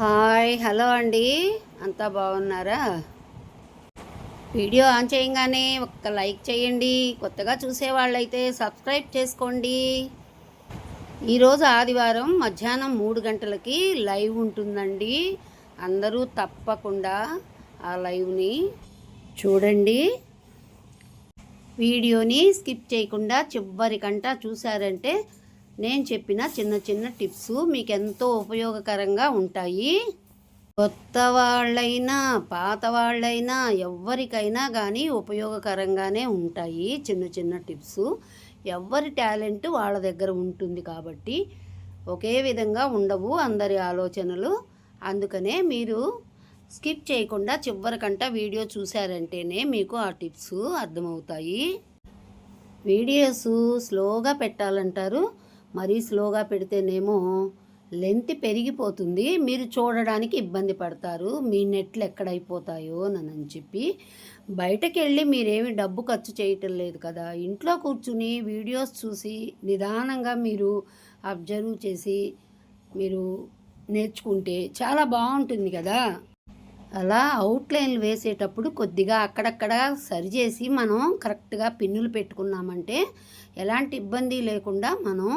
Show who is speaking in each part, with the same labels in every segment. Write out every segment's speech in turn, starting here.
Speaker 1: Hi hello అండి. అంతా బాగున్నారా? వీడియో ఆన్ చేయగానే ఒక్క లైక్ చేయండి. కొత్తగా చూసేవాళ్ళైతే సబ్స్క్రైబ్ చేసుకోండి. ఈరోజు ఆదివారం మధ్యాహ్నం మూడు గంటలకి లైవ్ ఉంటుందండి. అందరూ తప్పకుండా ఆ లైవ్ని చూడండి. వీడియోని స్కిప్ చేయకుండా చివరికంటా చూసారంటే నేను చెప్పిన చిన్న చిన్న టిప్స్ మీకు ఎంతో ఉపయోగకరంగా ఉంటాయి. కొత్త వాళ్ళైనా పాత వాళ్ళైనా ఎవరికైనా కానీ ఉపయోగకరంగానే ఉంటాయి చిన్న చిన్న టిప్స్. ఎవరి టాలెంట్ వాళ్ళ దగ్గర ఉంటుంది కాబట్టి ఒకే విధంగా ఉండవు అందరి ఆలోచనలు. అందుకనే మీరు స్కిప్ చేయకుండా చివరికంట వీడియో చూశారంటేనే మీకు ఆ టిప్స్ అర్థమవుతాయి. వీడియోస్ స్లోగా పెట్టాలంటారు. మరీ స్లోగా పెడితేనేమో లెంత్ పెరిగిపోతుంది. మీరు చూడడానికి ఇబ్బంది పడతారు. మీ నెట్లు ఎక్కడైపోతాయో అని చెప్పి బయటకు వెళ్ళి మీరేమి డబ్బు ఖర్చు చేయటం లేదు కదా. ఇంట్లో కూర్చుని వీడియోస్ చూసి నిదానంగా మీరు అబ్జర్వ్ చేసి మీరు నేర్చుకుంటే చాలా బాగుంటుంది కదా. అలా అవుట్లైన్లు వేసేటప్పుడు కొద్దిగా అక్కడక్కడ సరిచేసి మనం కరెక్ట్గా పిన్నులు పెట్టుకున్నామంటే ఎలాంటి ఇబ్బంది లేకుండా మనం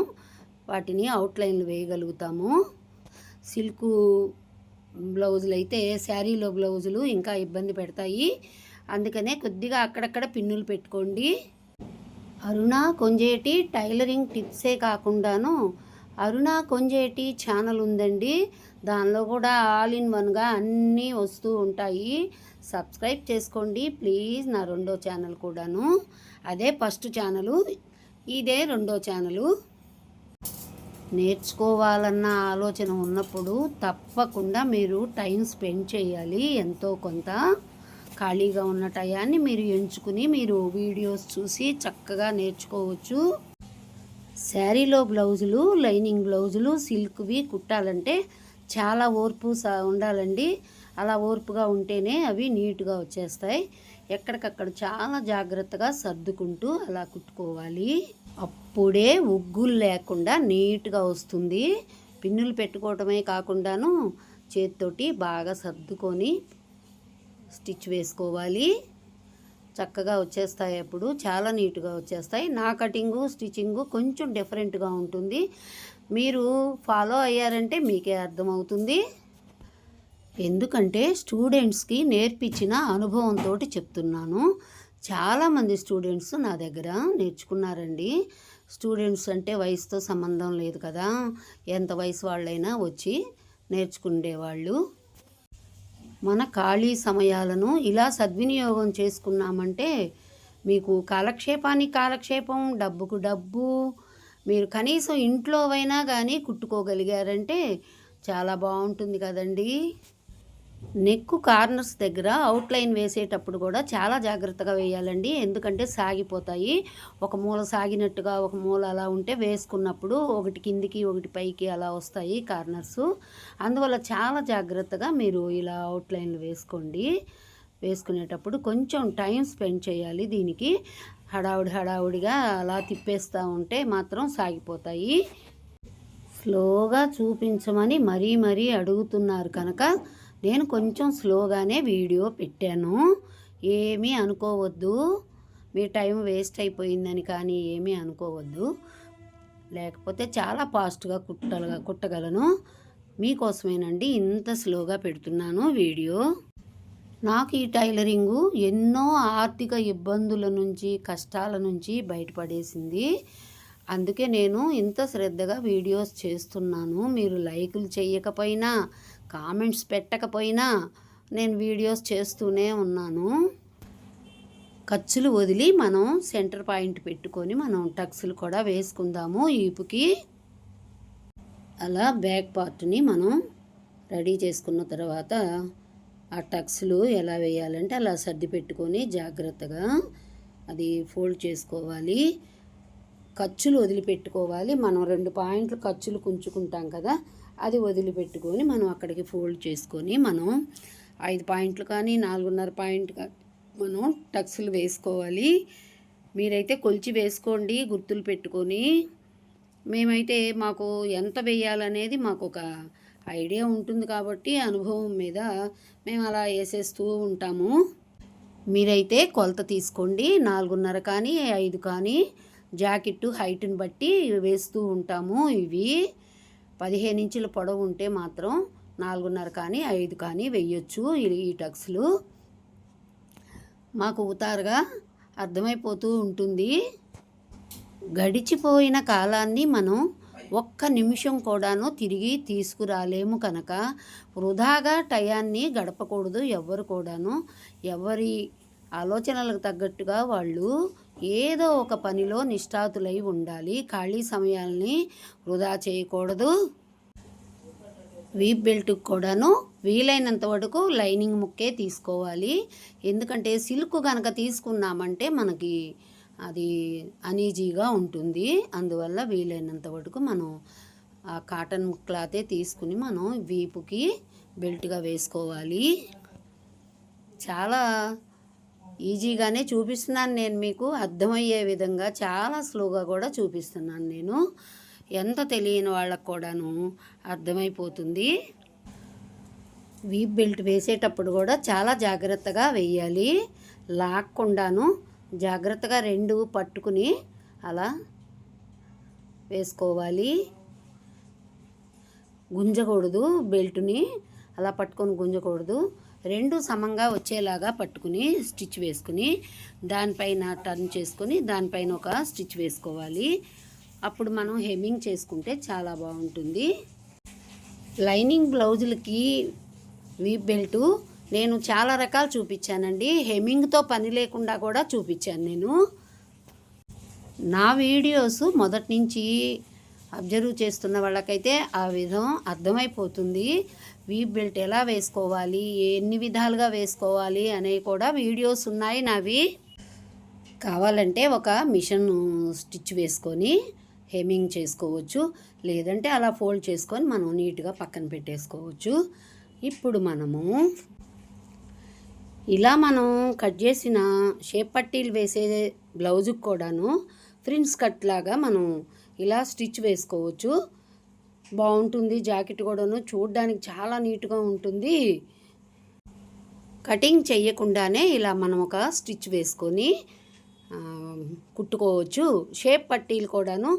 Speaker 1: వాటిని అవుట్లైన్లు వేయగలుగుతాము. సిల్కు బ్లౌజులు అయితే శారీలో బ్లౌజులు ఇంకా ఇబ్బంది పెడతాయి. అందుకనే కొద్దిగా అక్కడక్కడ పిన్నులు పెట్టుకోండి. అరుణ కొంజేటి టైలరింగ్ టిప్సే కాకుండాను అరుణ కొంజేటి ఛానల్ ఉందండి. దానిలో కూడా ఆల్ ఇన్ వన్గా అన్నీ వస్తూ ఉంటాయి. సబ్స్క్రైబ్ చేసుకోండి. ప్లీజ్ నా రెండో ఛానల్ కూడాను. అదే ఫస్ట్ ఛానలు ఇదే రెండో ఛానలు. నేర్చుకోవాలన్న ఆలోచన ఉన్నప్పుడు తప్పకుండా మీరు టైం స్పెండ్ చేయాలి. ఎంతో కొంత ఖాళీగా ఉన్న టయాన్ని మీరు ఎంచుకుని మీరు వీడియోస్ చూసి చక్కగా నేర్చుకోవచ్చు. శారీలో బ్లౌజులు లైనింగ్ బ్లౌజులు సిల్క్వి కుట్టాలంటే చాలా ఓర్పు స- ఉండాలండి. అలా ఓర్పుగా ఉంటేనే అవి నీట్గా వచ్చేస్తాయి. ఎక్కడికక్కడ చాలా జాగ్రత్తగా సర్దుకుంటూ అలా కుట్టుకోవాలి. అప్పుడే ఉగ్గులు లేకుండా నీట్గా వస్తుంది. పిన్నులు పెట్టుకోవటమే కాకుండాను చేతితోటి బాగా సర్దుకొని స్టిచ్ వేసుకోవాలి. చక్కగా వచ్చేస్తాయి అప్పుడు. చాలా నీట్గా వచ్చేస్తాయి. నా కటింగు స్టిచ్చింగు కొంచెం డిఫరెంట్గా ఉంటుంది. మీరు ఫాలో అయ్యారంటే మీకే అర్థమవుతుంది. ఎందుకంటే స్టూడెంట్స్కి నేర్పించిన అనుభవంతో చెప్తున్నాను. చాలామంది స్టూడెంట్స్ నా దగ్గర నేర్చుకున్నారండి. స్టూడెంట్స్ అంటే వయసుతో సంబంధం లేదు కదా. ఎంత వయసు వాళ్ళైనా వచ్చి నేర్చుకునేవాళ్ళు. మన ఖాళీ సమయాలను ఇలా సద్వినియోగం చేసుకున్నామంటే మీకు కాలక్షేపానికి కాలక్షేపం డబ్బుకు డబ్బు మీరు కనీసం ఇంట్లోవైనా కానీ కుట్టుకోగలిగారంటే చాలా బాగుంటుంది కదండీ. నెక్కు కార్నర్స్ దగ్గర అవుట్లైన్ వేసేటప్పుడు కూడా చాలా జాగ్రత్తగా వేయాలండి. ఎందుకంటే సాగిపోతాయి. ఒక మూల సాగినట్టుగా ఒక మూల అలా ఉంటే వేసుకున్నప్పుడు ఒకటి కిందికి ఒకటి పైకి అలా వస్తాయి కార్నర్స్. అందువల్ల చాలా జాగ్రత్తగా మీరు ఇలా అవుట్లైన్లు వేసుకోండి. వేసుకునేటప్పుడు కొంచెం టైం స్పెండ్ చేయాలి. దీనికి హడావుడి హడావుడిగా అలా తిప్పేస్తూ ఉంటే మాత్రం సాగిపోతాయి. స్లోగా చూపించమని మరీ మరీ అడుగుతున్నారు కనుక నేను కొంచెం స్లోగానే వీడియో పెట్టాను. ఏమీ అనుకోవద్దు. మీ టైం వేస్ట్ అయిపోయిందని కానీ ఏమీ అనుకోవద్దు. లేకపోతే చాలా ఫాస్ట్గా కుట్టగల కుట్టగలను. మీకోసమేనండి ఇంత స్లోగా పెడుతున్నాను వీడియో. నాకు ఈ టైలరింగు ఎన్నో ఆర్థిక ఇబ్బందుల నుంచి కష్టాల నుంచి బయటపడేసింది. అందుకే నేను ఇంత శ్రద్ధగా వీడియోస్ చేస్తున్నాను. మీరు లైకులు చేయకపోయినా కామెంట్స్ పెట్టకపోయినా నేను వీడియోస్ చేస్తూనే ఉన్నాను. ఖర్చులు వదిలి మనం సెంటర్ పాయింట్ పెట్టుకొని మనం టక్స్లు కూడా వేసుకుందాము ఈపుకి. అలా బ్యాక్ పార్ట్ని మనం రెడీ చేసుకున్న తర్వాత ఆ టక్స్లు ఎలా వేయాలంటే అలా సర్ది పెట్టుకొని జాగ్రత్తగా అది ఫోల్డ్ చేసుకోవాలి. ఖర్చులు వదిలిపెట్టుకోవాలి. మనం రెండు పాయింట్లు ఖర్చులు కుంచుకుంటాం కదా అది వదిలిపెట్టుకొని మనం అక్కడికి ఫోల్డ్ చేసుకొని మనం ఐదు పాయింట్లు కానీ నాలుగున్నర పాయింట్ మనం టక్స్లు వేసుకోవాలి. మీరైతే కొలిచి వేసుకోండి గుర్తులు పెట్టుకొని. మేమైతే మాకు ఎంత వేయాలనేది మాకు ఒక ఐడియా ఉంటుంది కాబట్టి అనుభవం మీద మేము అలా వేసేస్తూ ఉంటాము. మీరైతే కొలత తీసుకోండి నాలుగున్నర కానీ ఐదు కానీ జాకెట్ హైట్ని బట్టి వేస్తూ ఉంటాము ఇవి. పదిహేను ఇంచుల పొడవు ఉంటే మాత్రం నాలుగున్నర కానీ ఐదు కానీ వెయ్యొచ్చు ఈ- ఈ టక్స్లు. మాకు ఉతారుగా అర్థమైపోతూ ఉంటుంది. గడిచిపోయిన కాలాన్ని మనం ఒక్క నిమిషం కూడాను తిరిగి తీసుకురాలేము కనుక వృధాగా టయాన్ని గడపకూడదు ఎవ్వరు కూడాను. ఎవరి ఆలోచనలకు తగ్గట్టుగా వాళ్ళు ఏదో ఒక పనిలో నిష్ఠాతులై ఉండాలి. ఖాళీ సమయాల్ని వృధా చేయకూడదు. వీప్ బెల్ట్ కూడాను వీలైనంత వరకు లైనింగ్ ముక్కే తీసుకోవాలి. ఎందుకంటే సిల్క్ కనుక తీసుకున్నామంటే మనకి అది అనీజీగా ఉంటుంది. అందువల్ల వీలైనంత వరకు మనం ఆ కాటన్ క్లాతే తీసుకుని మనం వీపుకి బెల్ట్గా వేసుకోవాలి. చాలా ఈజీగానే చూపిస్తున్నాను నేను మీకు. అర్థమయ్యే విధంగా చాలా స్లోగా కూడా చూపిస్తున్నాను నేను. ఎంత తెలియని వాళ్ళకు కూడాను అర్థమైపోతుంది. వీప్ బెల్ట్ వేసేటప్పుడు కూడా చాలా జాగ్రత్తగా వేయాలి లాక్కుండాను జాగ్రత్తగా రెండు పట్టుకుని అలా వేసుకోవాలి. గుంజకూడదు బెల్ట్ని. అలా పట్టుకొని గుంజకూడదు. రెండు సమంగా వచ్చేలాగా పట్టుకుని స్టిచ్ వేసుకుని దానిపైన టర్న్ చేసుకొని దానిపైన ఒక స్టిచ్ వేసుకోవాలి. అప్పుడు మనం హెమ్మింగ్ చేసుకుంటే చాలా బాగుంటుంది. లైనింగ్ బ్లౌజులకి వీప్ బెల్టు నేను చాలా రకాలు చూపించానండి. హెమ్మింగ్తో పని లేకుండా కూడా చూపించాను నేను. నా వీడియోస్ మొదటి నుంచి అబ్జర్వ్ చేస్తున్న వాళ్ళకైతే ఆ విధం అర్థమైపోతుంది. వీప్ బెల్ట్ ఎలా వేసుకోవాలి? ఎన్ని విధాలుగా వేసుకోవాలి? అనేవి కూడా వీడియోస్ ఉన్నాయి నావి. కావాలంటే ఒక మిషన్ స్టిచ్ వేసుకొని హెమింగ్ చేసుకోవచ్చు. లేదంటే అలా ఫోల్డ్ చేసుకొని మనం నీట్గా పక్కన పెట్టేసుకోవచ్చు. ఇప్పుడు మనము ఇలా మనం కట్ చేసిన షేప్ పట్టీలు వేసే బ్లౌజుకి కూడాను ఫ్రిన్స్ కట్ లాగా మనం ఇలా స్టిచ్ వేసుకోవచ్చు. బాగుంటుంది జాకెట్ కూడాను. చూడడానికి చాలా నీట్గా ఉంటుంది. కటింగ్ చేయకుండానే ఇలా మనం ఒక స్టిచ్ వేసుకొని కుట్టుకోవచ్చు. షేప్ పట్టీలు కూడాను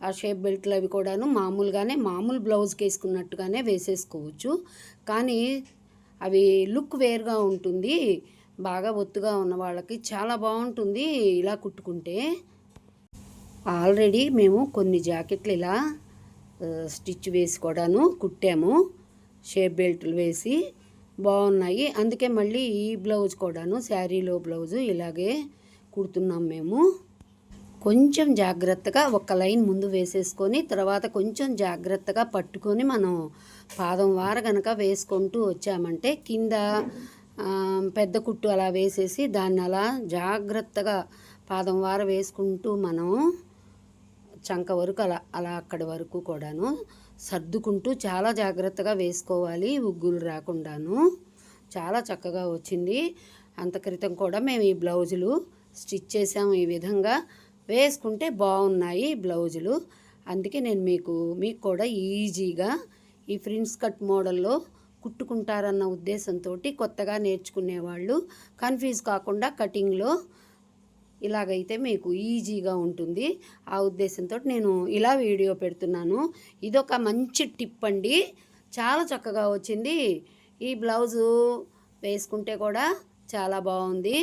Speaker 1: ఆ షేప్ బెల్ట్లు అవి కూడాను మామూలుగానే మామూలు బ్లౌజ్కి వేసుకున్నట్టుగానే వేసేసుకోవచ్చు. కానీ అవి లుక్ వేరుగా ఉంటుంది. బాగా ఒత్తుగా ఉన్న వాళ్ళకి చాలా బాగుంటుంది ఇలా కుట్టుకుంటే. ఆల్రెడీ మేము కొన్ని జాకెట్లు ఇలా స్టిచ్ వేసి కూడాను కుట్టాము. షేప్ బెల్ట్లు వేసి బాగున్నాయి. అందుకే మళ్ళీ ఈ బ్లౌజ్ కూడాను శారీలో బ్లౌజు ఇలాగే కుడుతున్నాం మేము. కొంచెం జాగ్రత్తగా ఒక లైన్ ముందు వేసేసుకొని తర్వాత కొంచెం జాగ్రత్తగా పట్టుకొని మనం పాదం వార గనక వేసుకుంటూ వచ్చామంటే కింద పెద్ద కుట్టు అలా వేసేసి దాన్ని అలా జాగ్రత్తగా పాదం వార వేసుకుంటూ మనం చంక వరకు అలా అలా అక్కడి వరకు కూడాను సర్దుకుంటూ చాలా జాగ్రత్తగా వేసుకోవాలి ఉగ్గులు రాకుండాను. చాలా చక్కగా వచ్చింది. అంత క్రితం కూడా మేము ఈ బ్లౌజులు స్టిచ్ చేసాము ఈ విధంగా. వేసుకుంటే బాగున్నాయి బ్లౌజులు. అందుకే నేను మీకు మీకు కూడా ఈజీగా ఈ ఫ్రిన్స్ కట్ మోడల్లో కుట్టుకుంటారన్న ఉద్దేశంతో కొత్తగా నేర్చుకునేవాళ్ళు. కన్ఫ్యూజ్ కాకుండా కటింగ్లో ఇలాగైతే మీకు ఈజీగా ఉంటుంది. ఆ ఉద్దేశంతో నేను ఇలా వీడియో పెడుతున్నాను. ఇదొక మంచి టిప్ అండి. చాలా చక్కగా వచ్చింది. ఈ బ్లౌజు వేసుకుంటే కూడా చాలా బాగుంది.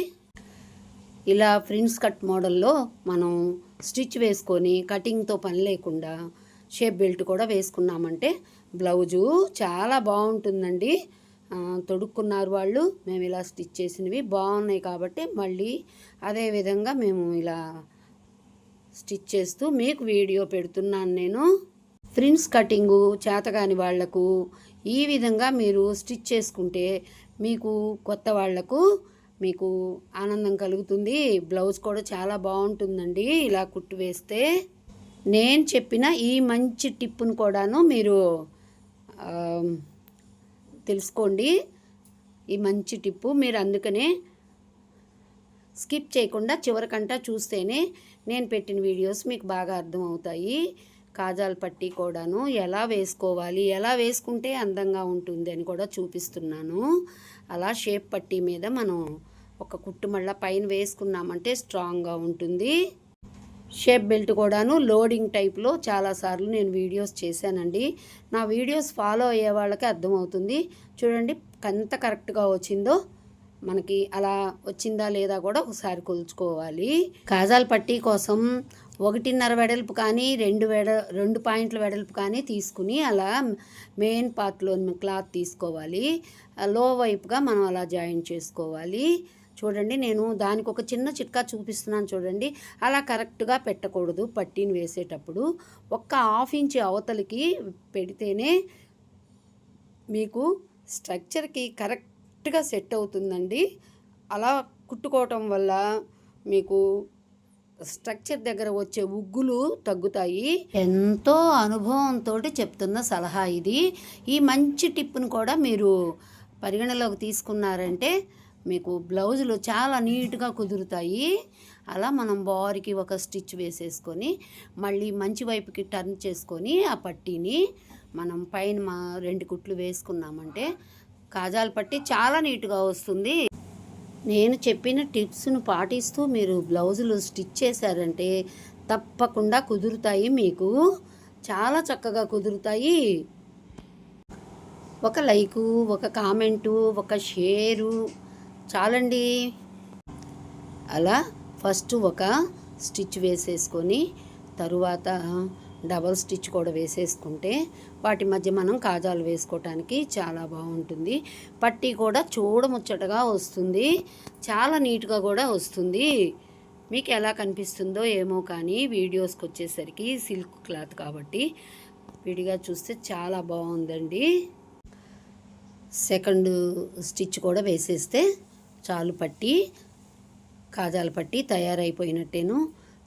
Speaker 1: ఇలా ఫ్రిన్స్ కట్ మోడల్లో మనం స్టిచ్ వేసుకొని కటింగ్తో పని లేకుండా షేప్ బెల్ట్ కూడా వేసుకున్నామంటే బ్లౌజు చాలా బాగుంటుందండి. తొడుక్కున్నారు వాళ్ళు. మేము ఇలా స్టిచ్ చేసినవి బాగున్నాయి కాబట్టి మళ్ళీ అదే విధంగా మేము ఇలా స్టిచ్ చేస్తూ మీకు వీడియో పెడుతున్నాను నేను. ఫ్రిన్స్ కటింగు చేతగాని వాళ్ళకు ఈ విధంగా మీరు స్టిచ్ చేసుకుంటే మీకు కొత్త వాళ్ళకు మీకు ఆనందం కలుగుతుంది. బ్లౌజ్ కూడా చాలా బాగుంటుందండి ఇలా కుట్టు వేస్తే. నేను చెప్పిన ఈ మంచి టిప్పును కూడాను మీరు తెలుసుకోండి. ఈ మంచి టిప్పు మీరు అందుకనే స్కిప్ చేయకుండా చివరికంటా చూస్తేనే నేను పెట్టిన వీడియోస్ మీకు బాగా అర్థమవుతాయి. కాజాల పట్టి కూడాను ఎలా వేసుకోవాలి ఎలా వేసుకుంటే అందంగా ఉంటుంది అని కూడా చూపిస్తున్నాను. అలా షేప్ పట్టి మీద మనం ఒక కుట్టుమళ్ళ పైన వేసుకున్నామంటే స్ట్రాంగ్గా ఉంటుంది. షేప్ బెల్ట్ కూడాను లోడింగ్ టైప్లో చాలాసార్లు నేను వీడియోస్ చేశానండి. నా వీడియోస్ ఫాలో అయ్యే వాళ్ళకి అర్థమవుతుంది. చూడండి ఎంత కరెక్ట్గా వచ్చిందో. మనకి అలా వచ్చిందా లేదా కూడా ఒకసారి కొలుచుకోవాలి. కాజాల పట్టీ కోసం ఒకటిన్నర వెడల్పు కానీ రెండు వెడ రెండు పాయింట్ల వెడల్పు కానీ తీసుకుని అలా మెయిన్ పార్ట్లో క్లాత్ తీసుకోవాలి. లో వైపుగా మనం అలా జాయిన్ చేసుకోవాలి. చూడండి నేను దానికి ఒక చిన్న చిట్కా చూపిస్తున్నాను చూడండి. అలా కరెక్ట్గా పెట్టకూడదు పట్టీని వేసేటప్పుడు. ఒక్క హాఫ్ ఇంచ్ అవతలికి పెడితేనే మీకు స్ట్రక్చర్కి కరెక్ట్గా సెట్ అవుతుందండి. అలా కుట్టుకోవటం వల్ల మీకు స్ట్రక్చర్ దగ్గర వచ్చే ఉగ్గులు తగ్గుతాయి. ఎంతో అనుభవంతో చెప్తున్న సలహా ఇది. ఈ మంచి టిప్ను కూడా మీరు పరిగణలోకి తీసుకున్నారంటే మీకు బ్లౌజులు చాలా నీట్గా కుదురుతాయి. అలా మనం బారికి ఒక స్టిచ్ వేసేసుకొని మళ్ళీ మంచి వైపుకి టర్న్ చేసుకొని ఆ పట్టీని మనం పైన మా రెండు కుట్లు వేసుకున్నామంటే కాజాల పట్టి చాలా నీట్గా వస్తుంది. నేను చెప్పిన టిప్స్ను పాటిస్తూ మీరు బ్లౌజులు స్టిచ్ చేశారంటే తప్పకుండా కుదురుతాయి మీకు. చాలా చక్కగా కుదురుతాయి. ఒక లైకు ఒక కామెంటు ఒక షేరు చాలండి. అలా ఫస్ట్ ఒక స్టిచ్ వేసేసుకొని తరువాత డబల్ స్టిచ్ కూడా వేసేసుకుంటే వాటి మధ్య మనం కాజాలు వేసుకోవటానికి చాలా బాగుంటుంది. పట్టీ కూడా చూడముచ్చటగా వస్తుంది. చాలా నీట్గా కూడా వస్తుంది. మీకు ఎలా కనిపిస్తుందో ఏమో కానీ వీడియోస్కి వచ్చేసరికి సిల్క్ క్లాత్ కాబట్టి విడిగా చూస్తే చాలా బాగుందండి. సెకండ్ స్టిచ్ కూడా వేసేస్తే చాలు పట్టి కాజాలు పట్టి తయారైపోయినట్టేను.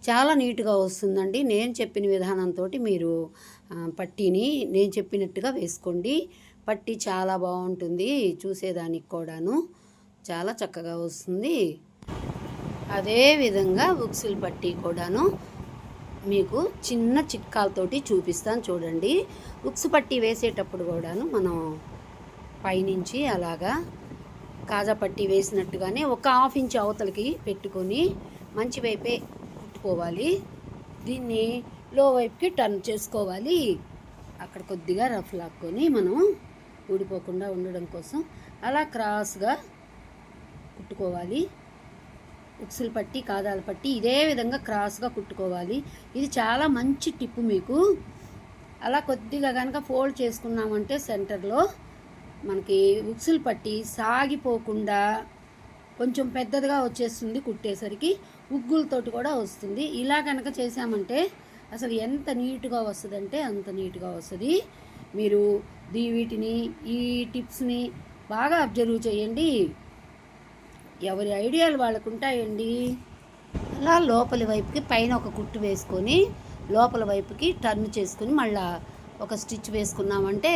Speaker 1: చాలా నీట్గా వస్తుందండి. నేను చెప్పిన విధానంతో మీరు పట్టీని నేను చెప్పినట్టుగా వేసుకోండి. పట్టి చాలా బాగుంటుంది చూసేదానికి కూడాను. చాలా చక్కగా వస్తుంది. అదే విధంగా ఉక్సులు పట్టి కూడాను మీకు చిన్న చిట్కాలతోటి చూపిస్తాను చూడండి. ఉక్స్ పట్టి వేసేటప్పుడు కూడాను మనం పైనుంచి అలాగా కాజా పట్టి వేసినట్టుగానే ఒక హాఫ్ ఇంచ్ అవతలకి పెట్టుకొని మంచి వైపే కుట్టుకోవాలి. దీన్ని లో వైపుకి టర్న్ చేసుకోవాలి. అక్కడ కొద్దిగా రఫ్ లాక్కొని మనం ఊడిపోకుండా ఉండడం కోసం అలా క్రాస్గా కుట్టుకోవాలి. ఉక్సులు పట్టి కాదాలు పట్టి ఇదే విధంగా క్రాస్గా కుట్టుకోవాలి. ఇది చాలా మంచి టిప్పు మీకు. అలా కొద్దిగా కనుక ఫోల్డ్ చేసుకున్నామంటే సెంటర్లో మనకి ఉక్సులు పట్టి సాగిపోకుండా కొంచెం పెద్దదిగా వచ్చేస్తుంది కుట్టేసరికి ఉగ్గులతోటి కూడా వస్తుంది. ఇలా కనుక చేసామంటే అసలు ఎంత నీట్గా వస్తుందంటే అంత నీట్గా వస్తుంది. మీరు దీ వీటిని ఈ టిప్స్ని బాగా అబ్జర్వ్ చేయండి. ఎవరి ఐడియాలు వాళ్ళకు ఉంటాయండి అలా లోపలి వైపుకి పైన ఒక కుట్టు వేసుకొని లోపల వైపుకి టర్న్ చేసుకుని మళ్ళా ఒక స్టిచ్ వేసుకున్నామంటే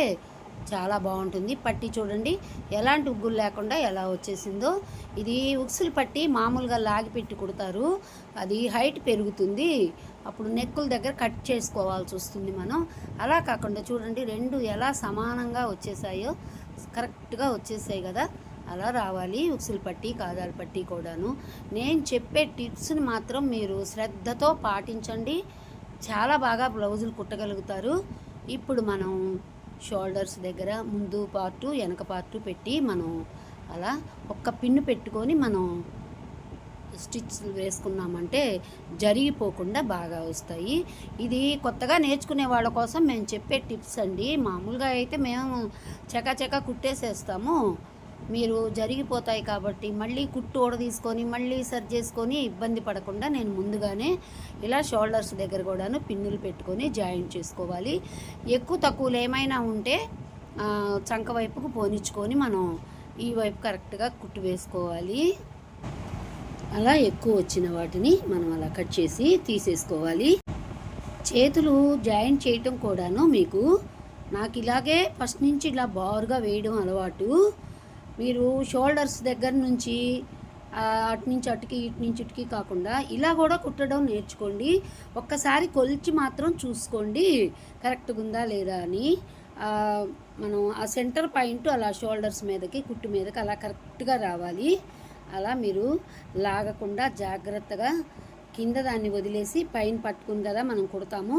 Speaker 1: చాలా బాగుంటుంది. పట్టి చూడండి ఎలాంటి ఉగ్గులు లేకుండా ఎలా వచ్చేసిందో. ఇది ఉక్సులు పట్టి మామూలుగా లాగి పెట్టి కుడతారు. అది హైట్ పెరుగుతుంది. అప్పుడు నెక్కుల దగ్గర కట్ చేసుకోవాల్సి వస్తుంది మనం. అలా కాకుండా చూడండి రెండు ఎలా సమానంగా వచ్చేసాయో కరెక్ట్గా వచ్చేసాయి కదా. అలా రావాలి ఉక్సులు పట్టి కాదాల పట్టి కూడాను. నేను చెప్పే టిప్స్ని మాత్రం మీరు శ్రద్ధతో పాటించండి. చాలా బాగా బ్లౌజులు కుట్టగలుగుతారు. ఇప్పుడు మనం షోల్డర్స్ దగ్గర ముందు పార్టు వెనక పార్టు పెట్టి మనం అలా ఒక్క పిన్ను పెట్టుకొని మనం స్టిచ్ వేసుకున్నామంటే జరిగిపోకుండా బాగా వస్తాయి. ఇది కొత్తగా నేర్చుకునే వాళ్ళ కోసం మేము చెప్పే టిప్స్ అండి. మామూలుగా అయితే మేము చకాచకా కుట్టేసేస్తాము. మీరు జరిగిపోతాయి కాబట్టి మళ్ళీ కుట్టు ఓడ తీసుకొని మళ్ళీ సరి చేసుకొని ఇబ్బంది పడకుండా నేను ముందుగానే ఇలా షోల్డర్స్ దగ్గర కూడాను పిన్నులు పెట్టుకొని జాయింట్ చేసుకోవాలి. ఎక్కువ తక్కువలు ఏమైనా ఉంటే చంక వైపుకు పోనిచ్చుకొని మనం ఈ వైపు కరెక్ట్గా కుట్టు వేసుకోవాలి. అలా ఎక్కువ వచ్చిన వాటిని మనం అలా కట్ చేసి తీసేసుకోవాలి. చేతులు జాయింట్ చేయటం కూడాను మీకు నాకు ఇలాగే ఫస్ట్ నుంచి ఇలా బారుగా వేయడం అలవాటు. మీరు షోల్డర్స్ దగ్గర నుంచి అటు నుంచి అటుకి ఇటు నుంచి ఇటుకి కాకుండా ఇలా కూడా కుట్టడం నేర్చుకోండి. ఒక్కసారి కొలిచి మాత్రం చూసుకోండి. కరెక్ట్గా ఉందా లేదా అని. మనం ఆ సెంటర్ పాయింట్ అలా షోల్డర్స్ మీదకి కుట్టు మీదకి అలా కరెక్ట్గా రావాలి. అలా మీరు లాగకుండా జాగ్రత్తగా కింద దాన్ని వదిలేసి పైన పట్టుకుని కదా మనం కుడతాము.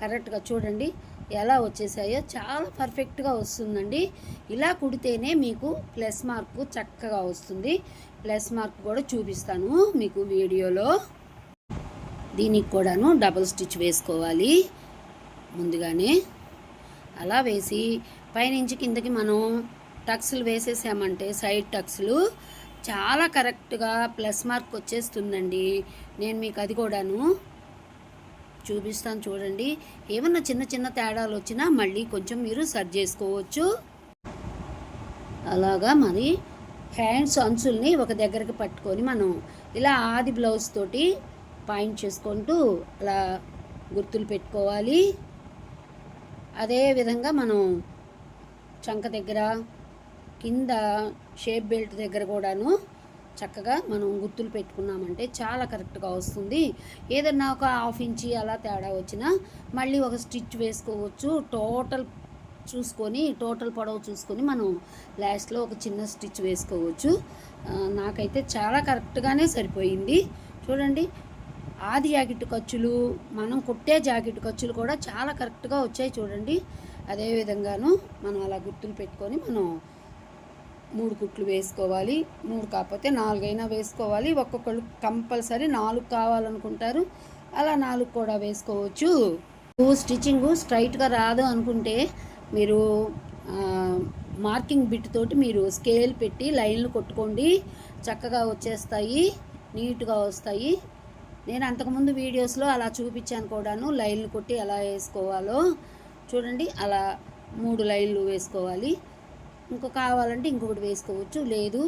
Speaker 1: కరెక్ట్గా చూడండి. ఎలా వచ్చేసాయో చాలా పర్ఫెక్ట్గా వస్తుందండి. ఇలా కుడితేనే మీకు ప్లస్ మార్క్ చక్కగా వస్తుంది. ప్లస్ మార్క్ కూడా చూపిస్తాను మీకు వీడియోలో. దీనికి కూడాను డబుల్ స్టిచ్ వేసుకోవాలి ముందుగానే. అలా వేసి పైనుంచి కిందకి మనం టక్స్లు వేసేసామంటే సైడ్ టక్స్లు చాలా కరెక్ట్గా ప్లస్ మార్క్ వచ్చేస్తుందండి. నేను మీకు అది కూడాను చూపిస్తాను చూడండి. ఏమన్నా చిన్న చిన్న తేడాలు వచ్చినా మళ్ళీ కొంచెం మీరు సర్చ్ చేసుకోవచ్చు. అలాగా మరి హ్యాండ్స్ అంచుల్ని ఒక దగ్గరికి పట్టుకొని మనం ఇలా ఆది బ్లౌజ్ తోటి పాయింట్ చేసుకుంటూ అలా గుర్తులు పెట్టుకోవాలి. అదే విధంగా మనం చంక దగ్గర కింద షేప్ బెల్ట్ దగ్గర కూడాను చక్కగా మనం గుర్తులు పెట్టుకున్నామంటే చాలా కరెక్ట్గా వస్తుంది. ఏదన్నా ఒక హాఫ్ ఇంచి అలా తేడా వచ్చినా మళ్ళీ ఒక స్టిచ్ వేసుకోవచ్చు. టోటల్ చూసుకొని టోటల్ పొడవు చూసుకొని మనం లాస్ట్లో ఒక చిన్న స్టిచ్ వేసుకోవచ్చు. నాకైతే చాలా కరెక్ట్గానే సరిపోయింది. చూడండి ఆది జాకెట్ ఖర్చులు మనం కుట్టే జాకెట్ ఖర్చులు కూడా చాలా కరెక్ట్గా వచ్చాయి చూడండి. అదే విధంగాను మనం అలా గుర్తులు పెట్టుకొని మనం మూడు కుట్లు వేసుకోవాలి మూడు కాకపోతే నాలుగైనా వేసుకోవాలి. ఒక్కొక్కళ్ళు కంపల్సరీ నాలుగు కావాలనుకుంటారు. అలా నాలుగు కూడా వేసుకోవచ్చు. స్టిచ్చింగ్ స్ట్రైట్గా రాదు అనుకుంటే మీరు మార్కింగ్ బిట్ తోటి మీరు స్కేల్ పెట్టి లైన్లు కొట్టుకోండి. చక్కగా వచ్చేస్తాయి నీట్గా వస్తాయి. నేను అంతకుముందు వీడియోస్లో అలా చూపించాను కూడాను లైన్లు కొట్టి ఎలా వేసుకోవాలో. చూడండి అలా మూడు లైన్లు వేసుకోవాలి. ఇంకో కావాలంటే ఇంకొకటి వేసుకోవచ్చు. లేదు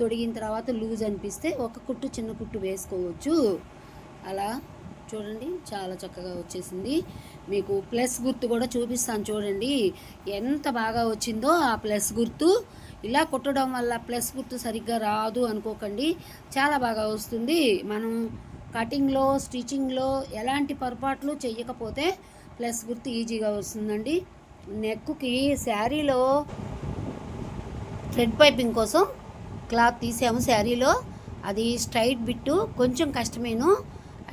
Speaker 1: తొడిగిన తర్వాత లూజ్ అనిపిస్తే ఒక కుట్టు చిన్న కుట్టు వేసుకోవచ్చు. అలా చూడండి చాలా చక్కగా వచ్చేసింది. మీకు ప్లస్ గుర్తు కూడా చూపిస్తాను చూడండి. ఎంత బాగా వచ్చిందో ఆ ప్లస్ గుర్తు. ఇలా కుట్టడం వల్ల ప్లస్ గుర్తు సరిగ్గా రాదు అనుకోకండి. చాలా బాగా వస్తుంది. మనం కటింగ్లో స్టిచ్చింగ్లో ఎలాంటి పొరపాట్లు చేయకపోతే ప్లస్ గుర్తు ఈజీగా వస్తుందండి. నెక్కి శారీలో థ్రెడ్ పైపింగ్ కోసం క్లాత్ తీసాము శారీలో. అది స్ట్రైట్ బిట్టు కొంచెం కష్టమేను.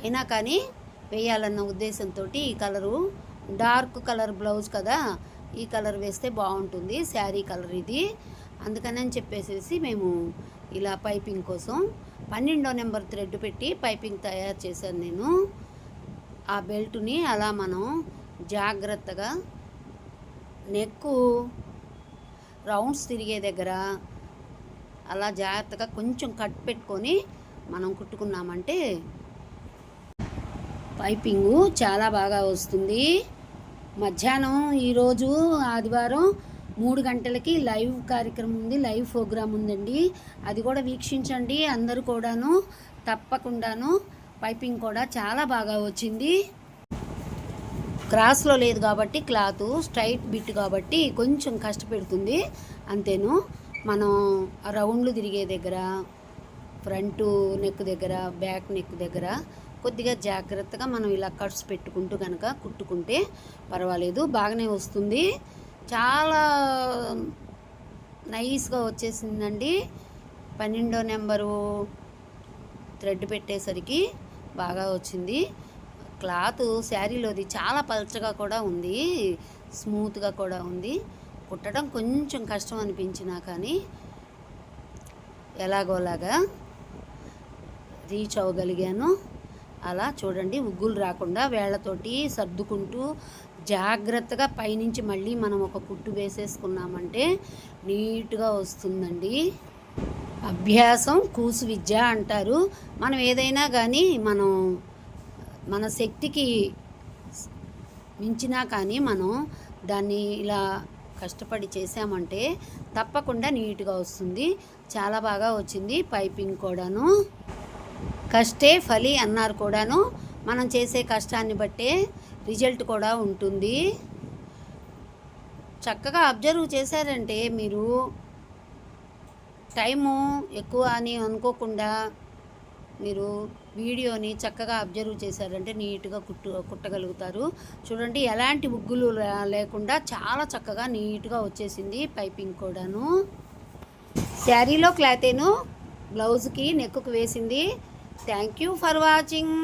Speaker 1: అయినా కానీ వేయాలన్న ఉద్దేశంతో ఈ కలరు. డార్క్ కలర్ బ్లౌజ్ కదా ఈ కలర్ వేస్తే బాగుంటుంది శారీ కలర్ ఇది. అందుకని చెప్పేసేసి మేము ఇలా పైపింగ్ కోసం పన్నెండో నెంబర్ థ్రెడ్ పెట్టి పైపింగ్ తయారు చేశాను నేను. ఆ బెల్ట్ని అలా మనం జాగ్రత్తగా నెక్కు రౌండ్స్ తిరిగే దగ్గర అలా జాగ్రత్తగా కొంచెం కట్ పెట్టుకొని మనం కుట్టుకున్నామంటే పైపింగు చాలా బాగా వస్తుంది. మధ్యాహ్నం ఈరోజు ఆదివారం మూడు గంటలకి లైవ్ కార్యక్రమం ఉంది లైవ్ ప్రోగ్రామ్ ఉందండి. అది కూడా వీక్షించండి అందరూ కూడాను. తప్పకుండాను పైపింగ్ కూడా చాలా బాగా వచ్చింది. క్రాస్లో లేదు కాబట్టి క్లాత్ స్ట్రైట్ బిట్ కాబట్టి కొంచెం కష్టపెడుతుంది. అంతేను. మనం రౌండ్లు తిరిగే దగ్గర ఫ్రంట్ నెక్ దగ్గర బ్యాక్ నెక్ దగ్గర కొద్దిగా జాగ్రత్తగా మనం ఇలా కట్స్ పెట్టుకుంటూ కనుక కుట్టుకుంటే పర్వాలేదు. బాగానే వస్తుంది. చాలా నైస్గా వచ్చేసిందండి. పన్నెండో నెంబరు థ్రెడ్ పెట్టేసరికి బాగా వచ్చింది. క్లాత్ శారీలోది చాలా పల్చగా కూడా ఉంది స్మూత్గా కూడా ఉంది. కుట్టడం కొంచెం కష్టం అనిపించినా కానీ ఎలాగోలాగా రీచ్ అవ్వగలిగాను. అలా చూడండి ఉగ్గులు రాకుండా వేళ్ళతోటి సర్దుకుంటూ జాగ్రత్తగా పైనుంచి మళ్ళీ మనం ఒక కుట్టు వేసేసుకున్నామంటే నీట్గా వస్తుందండి. అభ్యాసం కూసు విద్య అంటారు. మనం ఏదైనా కానీ మనం మన శక్తికి మించినా కానీ మనం దాన్ని ఇలా కష్టపడి చేసామంటే తప్పకుండా నీట్గా వస్తుంది. చాలా బాగా వచ్చింది పైపింగ్ కూడాను. కష్టే ఫలి అన్నారు కూడాను. మనం చేసే కష్టాన్ని బట్టే రిజల్ట్ కూడా ఉంటుంది. చక్కగా అబ్జర్వ్ చేశారంటే మీరు టైము ఎక్కువ అని అనుకోకుండా మీరు వీడియోని చక్కగా అబ్జర్వ్ చేశారంటే నీట్గా కుట్టు కుట్టగలుగుతారు. చూడండి ఎలాంటి ఉగ్గులు లేకుండా చాలా చక్కగా నీట్గా వచ్చేసింది పైపింగ్ కూడాను. శారీలో క్లాతేను బ్లౌజ్కి నెక్కుకు వేసింది. Thank you for watching.